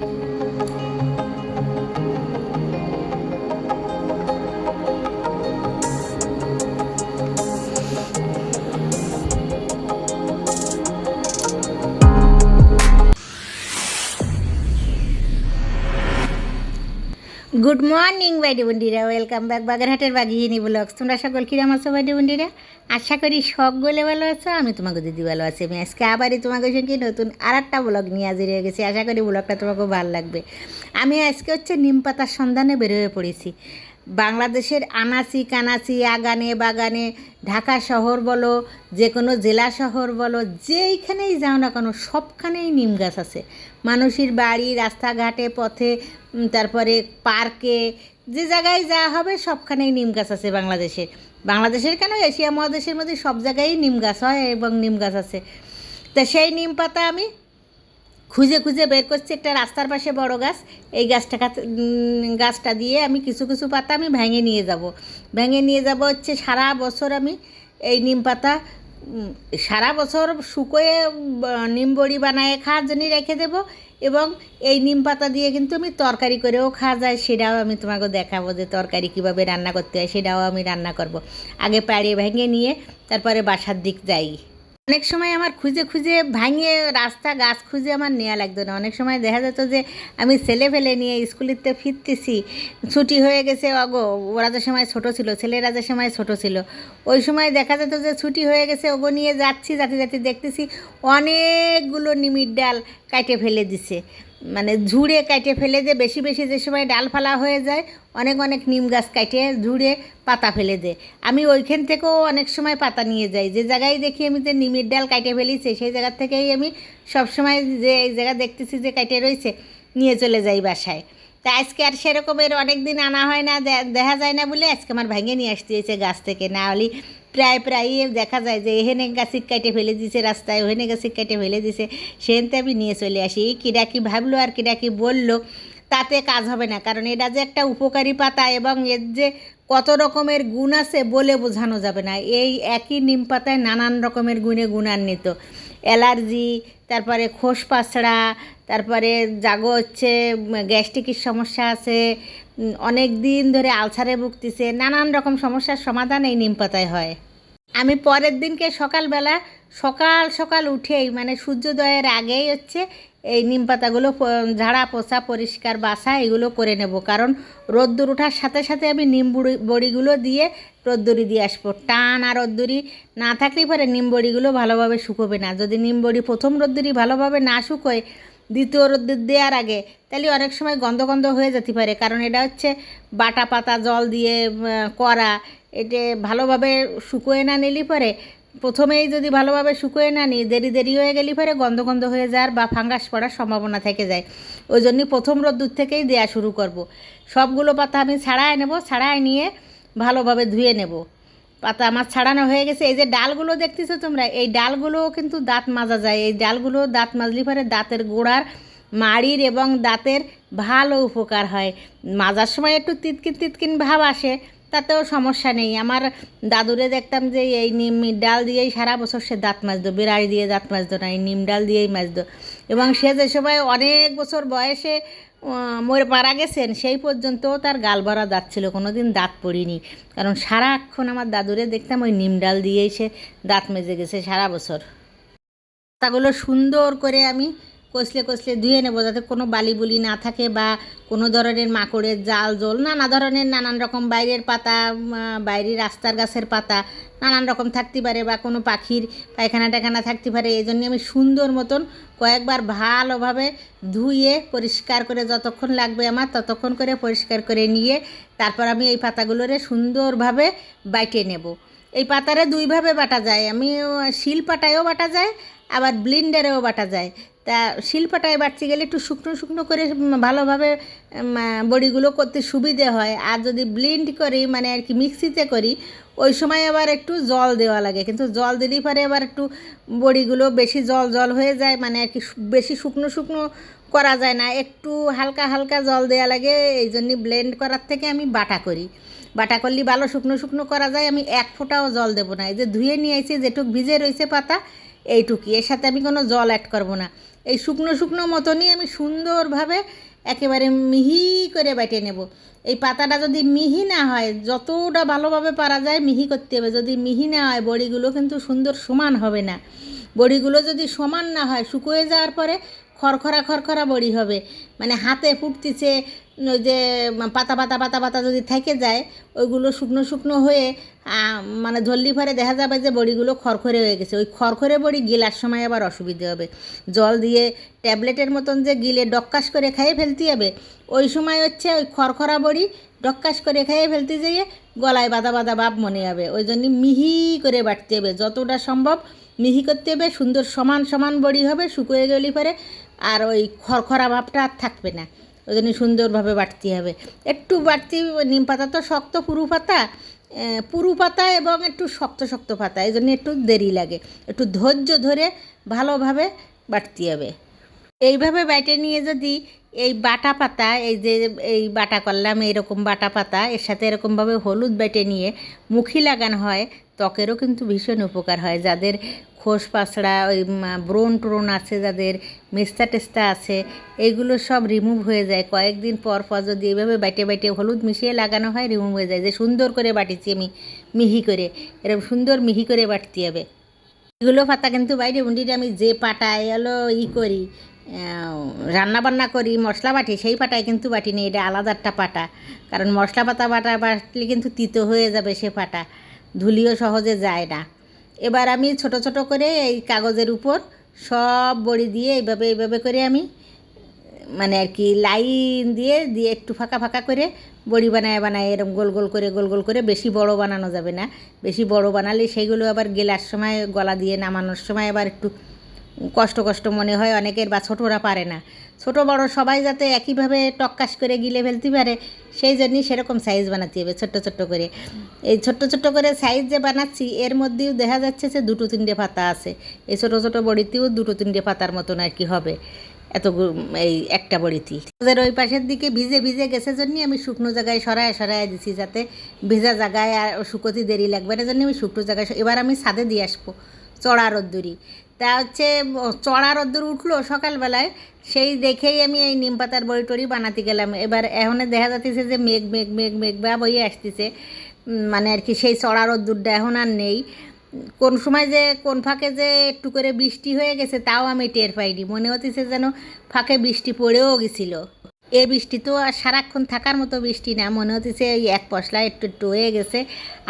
thank you. Good morning বাইডি বন্ডিরা welcome back বাগেরহাটের বাগিহিনী ব্লগস তোমরা সকল কিরাম আছো বাইডি বন্ডিরা আশা করি সকলে ভালো আছো, আমি তোমাকে দিদি ভালো আছি। আমি আজকে আবারই তোমাকে সঙ্গে নতুন আর একটা ব্লগ নিয়ে হাজির হয়ে গেছি। আশা করি ব্লগটা তোমাকে ভালো লাগবে। আমি আজকে হচ্ছে নিম পাতার সন্ধানে বের হয়ে পড়েছি। বাংলাদেশের আনাচি কানাচি, আগানে বাগানে, ঢাকা শহর বলো, যে কোনো জেলা শহর বলো, যেইখানেই যাও না কেন, সবখানেই নিম গাছ আছে। মানুষের বাড়ি, রাস্তাঘাটে, পথে তারপরে পার্কে, যে জায়গায় যা হবে, সবখানেই নিম গাছ আছে বাংলাদেশের বাংলাদেশের কেন? এশিয়া মহাদেশের মধ্যে সব জায়গায় নিম গাছ হয় এবং নিম গাছ আছে। তা সেই নিম পাতা আমি খুঁজে খুঁজে বের করছি একটা রাস্তার পাশে বড় গাছ। এই গাছটা গাছটা দিয়ে আমি কিছু কিছু পাতা আমি ভেঙে নিয়ে যাব। ভেঙে নিয়ে যাব হচ্ছে সারা বছর আমি এই নিম পাতা সারা বছর শুকোয়ে নিম বড়ি বানায় খাওয়ার জন্য রেখে দেব এবং এই নিম পাতা দিয়ে কিন্তু আমি তরকারি করেও খাওয়া যায়, সেটাও আমি তোমাকে দেখাবো যে তরকারি কীভাবে রান্না করতে হয়, সেটাও আমি রান্না করব। আগে পাড়িয়ে ভেঙে নিয়ে তারপরে বাসার দিক যাই। অনেক সময় আমার খুঁজে খুঁজে ভাঙিয়ে রাস্তা গাছ খুঁজে আমার নেওয়া লাগতো না। অনেক সময় দেখা যেত যে আমি ছেলে ফেলে নিয়ে স্কুলেতে ফিরতেছি, ছুটি হয়ে গেছে, অগো, ওরা যে সময় ছোট ছিল, ছেলেরা যে সময় ছোট ছিল, ওই সময় দেখা যেত যে ছুটি হয়ে গেছে, ওগো নিয়ে যাচ্ছি যাতে যাতে দেখতেছি অনেকগুলো নিমির ডাল কাটে ফেলে দিছে। মানে ঝুড়ে কাটে ফেলে যে বেশি বেশি যে সময় ডাল ফালা হয়ে যায়, অনেক অনেক নিম গাছ কাটে ঝুড়ে পাতা ফেলে দেয় আমি ওইখান থেকেও অনেক সময় পাতা নিয়ে যাই। যে জায়গায় দেখি আমি যে নিমের ডাল কাটে ফেলিছে, সেই জায়গার থেকেই আমি সবসময় যে এই জায়গা দেখতেছি যে কাটে রয়েছে, নিয়ে চলে যাই বাসায়। তা আজকে আর সেরকমের অনেক দিন আনা হয় না দেখা যায় না বলে আজকে আমার ভাঙে নিয়ে আসতে হয়েছে গাছ থেকে। না হলে প্রায় প্রায়ই দেখা যায় যে এহেনে গাছিক কাটে ফেলে দিছে রাস্তায়, ওহেনে গাছিক কাটে ফেলে দিছে। সেখানতে আমি নিয়ে চলে আসি। এই কিরা কি ভাবলো আর কিরা কি বলল, তাতে কাজ হবে না। কারণ এটা যে একটা উপকারী পাতা এবং এর যে কত রকমের গুণ আছে বলে বোঝানো যাবে না। এই একই নিম পাতায় নানান রকমের গুণে গুণান্বিত। অ্যালার্জি, তারপরে খোস পাছড়া, তারপরে জাগো হচ্ছে, গ্যাস্ট্রিকের সমস্যা আছে অনেক দিন ধরে আলসারে ভুগতেছে, নানান রকম সমস্যার সমাধান এই নিম পাতায় হয়। আমি পরের দিনকে সকালবেলা, সকাল সকাল উঠেই মানে সূর্যোদয়ের আগেই হচ্ছে, এই নিম পাতাগুলো ঝাড়া, পোছা, পরিষ্কার বাসা এগুলো করে নেব। কারণ রোদ্দুর ওঠার সাথে সাথে আমি নিম বুড়ি বড়িগুলো দিয়ে রোদ্দুরি দিয়ে আসব। টান আর রোদ্দুরি না থাকলেই পরে নিম বড়িগুলো ভালোভাবে শুকোবে না। যদি নিম বড়ি প্রথম রোদ্দুরি ভালোভাবে না শুকোয়, দ্বিতীয় রোদ্দুর দেওয়ার আগে, তাহলে অনেক সময় গন্ধ গন্ধ হয়ে যেতে পারে। কারণ এটা হচ্ছে বাটা পাতা, জল দিয়ে করা, এটা ভালোভাবে শুকোয় না নিলি পরে, প্রথমেই যদি ভালোভাবে শুকোয় না নিই, দেরি দেরি হয়ে গেলি পরে গন্ধ গন্ধ হয়ে যাওয়ার বা ফাঙ্গাস পড়ার সম্ভাবনা থেকে যায়। ওই জন্যই প্রথম রোদ্দুর থেকেই দেওয়া শুরু করব। সবগুলো পাতা আমি ছাড়ায় নেব, ছাড়ায় নিয়ে ভালোভাবে ধুয়ে নেব। পাতা আমার ছাড়ানো হয়ে গেছে। এই যে ডালগুলো দেখতেছো তোমরা, এই ডালগুলোও কিন্তু দাঁত মাজা যায়। এই ডালগুলো দাঁত মাজলি পরে দাঁতের গোড়ার মাড়ির এবং দাঁতের ভালো উপকার হয়। মাজার সময় একটু তিতকিন তিতকিন ভাব আসে, তাতেও সমস্যা নেই। আমার দাদুরে দেখতাম যে এই নিম ডাল দিয়েই সারা বছর সে দাঁত মাজতো বিড়াই দিয়ে দাঁত মাজতো না, এই নিম ডাল দিয়েই মাজতো। এবং সে যে সময় অনেক বছর বয়সে মরে মারা গেছেন, সেই পর্যন্তও তার গাল ভরা দাঁত ছিল। কোনো দিন দাঁত পড়িনি। কারণ সারাক্ষণ আমার দাদুরে দেখতাম ওই নিম ডাল দিয়েই সে দাঁত মেজে গেছে সারা বছর। পাতাগুলো সুন্দর করে আমি কষলে কষলে ধুয়ে নেব যাতে কোনো বালি বুলি না থাকে বা কোনো ধরনের মাকড়ের জাল জল, নানা ধরনের নানান রকম বাইরের পাতা বাইরের রাস্তার গাছের পাতা, নানান রকম থাকতে পারে বা কোনো পাখির পায়খানা টায়খানা থাকতে পারে। এই জন্য আমি সুন্দর মতন কয়েকবার ভালোভাবে ধুয়ে পরিষ্কার করে যতক্ষণ লাগবে আমার ততক্ষণ করে পরিষ্কার করে নিয়ে তারপর আমি এই পাতাগুলোরে সুন্দরভাবে বাইটে নেব। এই পাতারে দুইভাবে বাটা যায়। আমি শিল পাটায়ও বাটা যায়, আবার ব্লিন্ডারেও বাটা যায়। তা শিল্পটায় বাড়তে গেলে একটু শুকনো শুকনো করে ভালোভাবে বড়িগুলো করতে সুবিধে হয়। আর যদি ব্লিন্ড করি মানে আর কি মিক্সিতে করি ওই সময় আবার একটু জল দেওয়া লাগে। কিন্তু জল দিলেই পরে আবার একটু বড়িগুলো বেশি জল জল হয়ে যায় মানে আর কি বেশি শুকনো শুকনো করা যায় না। একটু হালকা হালকা জল দেওয়া লাগে, এই জন্যই ব্লেন্ড করার থেকে আমি বাটা করি। বাটা করলে ভালো শুকনো শুকনো করা যায়, আমি এক ফোঁটাও জল দেবো না। এই যে ধুয়ে নিয়ে এসে যেটুক ভিজে রয়েছে পাতা, এইটুকুই। এর সাথে আমি কোনো জল অ্যাড করব না। এই শুকনো শুকনো মতনই আমি সুন্দরভাবে একেবারে মিহি করে বেটে নেব। এই পাতাটা যদি মিহি না হয়, যতটা ভালোভাবে পারা যায় মিহি করতে হবে। যদি মিহি না হয়, বড়িগুলো কিন্তু সুন্দর সমান হবে না। বড়িগুলো যদি সমান না হয়, শুকোয়ে যাওয়ার পরে খরখরা খরখরা বড়ি হবে। মানে হাতে ফুটতেছে ওই যে, পাতা পাতা পাতা পাতা যদি থেকে যায়, ওইগুলো শুকনো শুকনো হয়ে মানে ধরলি পরে দেখা যাবে যে বড়িগুলো খরখরে হয়ে গেছে। ওই খরখরে বড়ি গিলার সময় আবার অসুবিধে হবে। জল দিয়ে ট্যাবলেটের মতন যে গিলে ডক্কাস করে খাইয়ে ফেলতে হবে, ওই সময় হচ্ছে ওই খরখরা বড়ি ডক্কাস করে খাইয়ে ফেলতে যেয়ে গলায় বাদা বাদা ভাব মনে হবে। ওই জন্য মিহি করে বাটতে হবে। যতটা সম্ভব মিহি করতে হবে, সুন্দর সমান সমান বড়ি হবে, শুকিয়ে গেলে পরে আর ওই খরখরা ভাবটা আর থাকবে না। ওই জন্য সুন্দরভাবে বাটতে হবে। একটু বাড়তি নিম পাতা তো শক্ত পুরু পাতা পুরু পাতা এবং একটু শক্ত শক্ত পাতা এই জন্য একটু দেরি লাগে। একটু ধৈর্য ধরে ভালোভাবে বাটতে হবে। এইভাবে বাইটে নিয়ে যদি এই বাটা পাতা, এই যে, এই বাটা করলাম, এইরকম বাটা পাতা, এর সাথে এরকমভাবে হলুদ বেটে নিয়ে মুখি লাগানো হয় ত্বকেরও কিন্তু ভীষণ উপকার হয়। যাদের খোস পাছড়া, ওই ব্রোন ট্রোন আছে, যাদের মেস্তা টেস্তা আছে এইগুলো সব রিমুভ হয়ে যায়। কয়েকদিন পর পর যদি এইভাবে বাইটে বাইটে হলুদ মিশিয়ে লাগানো হয় রিমুভ হয়ে যায়। যে সুন্দর করে বাটিছি আমি, মিহি করে। এরকম সুন্দর মিহি করে বাটতে হবে। এগুলো পাতা কিন্তু বাইরে উন্ডিতে আমি যে পাটায় এলো ই করি রান্না বান্না করি, মশলা বাটি, সেই পাটায় কিন্তু বাটি নেই। এটা আলাদা একটা পাটা। কারণ মশলা পাতা বাটা বাটলে কিন্তু তিতো হয়ে যাবে সে পাটা। ধুলিও সহজে যায় না। এবার আমি ছোট ছোট করে এই কাগজের উপর সব বড়ি দিয়ে এইভাবে এইভাবে করে আমি মানে আর কি লাইন দিয়ে দিয়ে একটু ফাঁকা ফাঁকা করে বড়ি বানায় বানায় এরকম গোল গোল করে, গোল গোল করে বেশি বড় বানানো যাবে না। বেশি বড় বানালে সেইগুলো আবার গেলার সময়, গলা দিয়ে নামানোর সময় আবার একটু কষ্ট কষ্ট মনে হয় অনেকের বা ছোটরা পারে না। ছোট বড় সবাই যাতে একইভাবে টক্কাস করে গিলে ফেলতে পারে সেই জন্যই সেরকম সাইজ বানাতে হবে ছোট্ট ছোট্ট করে। এই ছোট্ট ছোট্ট করে সাইজ যে বানাচ্ছি, এর মধ্যেও দেখা যাচ্ছে যে দুটো তিনটে পাতা আছে। এই ছোটো ছোটো বড়িতেও দুটো তিনটে পাতার মতন আর কি হবে। এত এই একটা বড়িতি। ওদের ওই পাশের দিকে ভিজে ভিজে গেছে জন্যই আমি শুকনো জায়গায় সরায় সরায় দিছি যাতে ভেজা জায়গায় আর শুকোতে দেরি লাগবে না জন্য আমি শুকনো জায়গায় এবার আমি ছাদে দিয়ে আসব, চড়া রোদ্দুরি। তা হচ্ছে চড়া রোদ্দুর উঠল সকালবেলায় সেই দেখেই আমি এই নিম পাতার বড়ি টড়ি বানাতে গেলাম। এবার এখন দেখা যাচ্ছে যে মেঘ মেঘ মেঘ মেঘ বা বই আসতেছে। মানে আর কি সেই চড়া রোদ্দুরটা এখন আর নেই। কোন সময় যে, কোন ফাঁকে যে একটু করে বৃষ্টি হয়ে গেছে, তাও আমি টের পাইনি। মনে হতেছে যেন ফাঁকে বৃষ্টি পড়েও গেছিল। এই বৃষ্টি তো আর সারাক্ষণ থাকার মতো বৃষ্টি না, মনে হতেছে ওই এক পশলা একটু একটু হয়ে গেছে,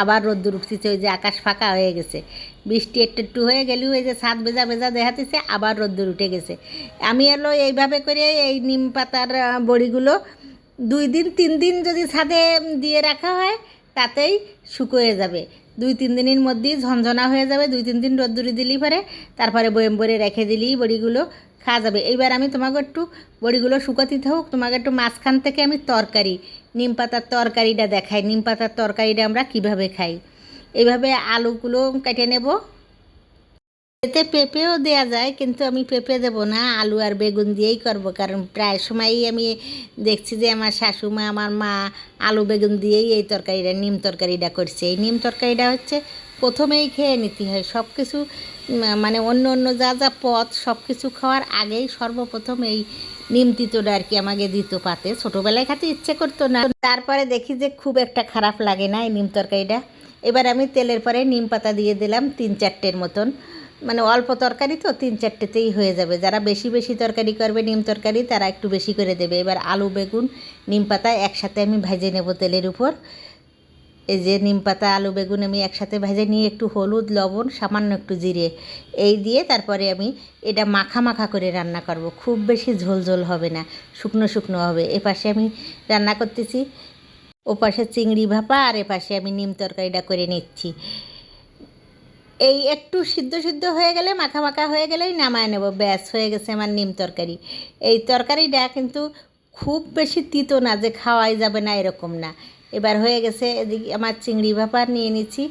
আবার রোদ্দুর উঠতেছে, ওই যে আকাশ ফাঁকা হয়ে গেছে। বৃষ্টি একটু একটু হয়ে গেলেও ওই যে ছাদ ভেজা বেজা দেখাতেছে, আবার রোদ্দুর উঠে গেছে। আমি এলো এইভাবে করে এই নিম পাতার বড়িগুলো দুই দিন, তিন দিন যদি ছাদে দিয়ে রাখা হয়, তাতেই শুকোয়ে যাবে। দুই তিন দিনের মধ্যেই ঝনঝনা হয়ে যাবে, দুই তিন দিন রোদ্দুরি দিলেই পরে, তারপরে বয়েম ভরে রেখে দিলেই বড়িগুলো, খাওয়া যাবে। এইবার আমি তোমাকে একটু বড়িগুলো শুকাতে হোক তোমাকে একটু মাঝখান থেকে আমি তরকারি, নিম পাতার তরকারিটা দেখাই, নিম পাতার তরকারিটা আমরা কীভাবে খাই। এইভাবে আলুগুলো কেটে নেব এতে পেঁপেও দেওয়া যায়, কিন্তু আমি পেঁপে দেবো না, আলু আর বেগুন দিয়েই করব। কারণ প্রায় সময়ই আমি দেখছি যে আমার শাশুমা, আমার মা আলু বেগুন দিয়েই এই তরকারিটা, নিম তরকারিটা করছে। এই নিম তরকারিটা হচ্ছে প্রথমেই খেয়ে নিতে হয়। সব কিছু মানে অন্য অন্য যা যা পথ সব কিছু খাওয়ার আগেই সর্বপ্রথম এই নিম তিতোটা আর কি আমাকে দিত পাতে। ছোটোবেলায় খাতে ইচ্ছে করতো না। তারপরে দেখি যে খুব একটা খারাপ লাগে না এই নিম তরকারিটা। এবার আমি তেলের পরে নিম পাতা দিয়ে দিলাম তিন চারটের মতন। মানে অল্প তরকারি তো তিন চারটেতেই হয়ে যাবে। যারা বেশি বেশি তরকারি করবে, নিম তরকারি, তারা একটু বেশি করে দেবে। এবার আলু, বেগুন, নিম পাতা একসাথে আমি ভেজে নেব তেলের উপর। এই যে নিম পাতা, আলু, বেগুন আমি একসাথে ভেজে নিয়ে একটু হলুদ, লবণ, সামান্য একটু জিরে, এই দিয়ে তারপরে আমি এটা মাখা মাখা করে রান্না করব। খুব বেশি ঝোল ঝোল হবে না, শুকনো শুকনো হবে। এপাশে আমি রান্না করতেছি, ওপাশে চিংড়ি ভাপা আর এপাশে আমি নিম তরকারিটা করে নিচ্ছি। এই একটু সিদ্ধ সিদ্ধ হয়ে গেলে, মাখা মাখা হয়ে গেলেই নামায় নেব। ব্যাস, হয়ে গেছে আমার নিম তরকারি। এই তরকারিটা কিন্তু খুব বেশি তিতো না যে খাওয়াই যাবে না এরকম না। এবার হয়ে গেছে এদিকে, আমার চিংড়ি ভাপা নিয়ে নিচ্ছি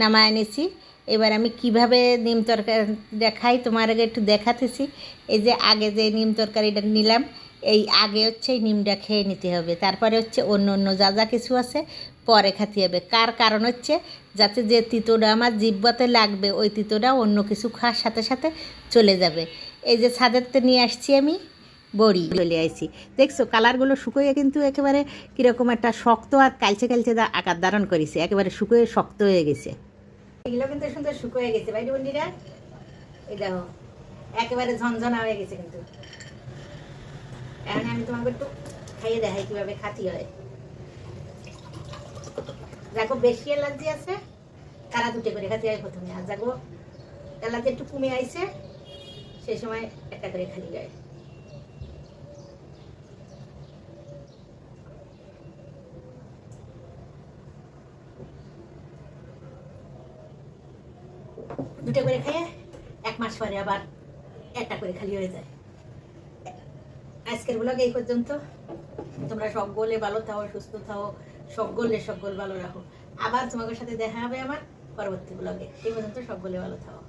নামায় নিচ্ছি এবার আমি কীভাবে নিম তরকারি দেখাই তোমার আগে একটু দেখাতেছি। এই যে আগে যে নিম তরকারিটা নিলাম, এই আগে হচ্ছে নিমটা খেয়ে নিতে হবে। তারপরে হচ্ছে অন্য অন্য যা যা কিছু আছে পরে খাতে হবে। কার কারণ হচ্ছে যাতে যে তিতোটা আমার জিব্বাতে লাগবে, ওই তিতোটা অন্য কিছু খাওয়ার সাথে সাথে চলে যাবে। এই যে ছাদেরতে নিয়ে আসছি আমি, বড়ি চলে আসছি দেখছ, কালারগুলো শুকোয়ে কিন্তু একেবারে কীরকম একটা শক্ত আর কালচে কালচে আকার ধারণ করেছে। একেবারে শুকোয়ে শক্ত হয়ে গেছে। এগুলো কিন্তু সুন্দর শুকোয়ে গেছে। ভাই বন্ডিরা এই দেখো, একেবারে ঝনঝনা হয়ে গেছে কিন্তু। এখন আমি তোমাকে একটু খাইয়ে দেখাই কীভাবে খাতি হয়। দেখো বেশি অ্যালার্জি আছে তারা দুটো করে খাতি প্রথমে। আর দেখো অ্যালার্জি একটু কমে আইছে, সেই সময় একটা করে খালি যায় দুটো করে খেয়ে এক মাস পরে আবার একটা করে খালি হয়ে যায়। আজকের ব্লগ এই পর্যন্ত। তোমরা সব গোলে ভালো থাও, সুস্থ থাও। সব সকল ভালো রাখো। আবার তোমাদের সাথে দেখা হবে আমার পরবর্তী ব্লগে এই পর্যন্ত সকলে ভালো থাও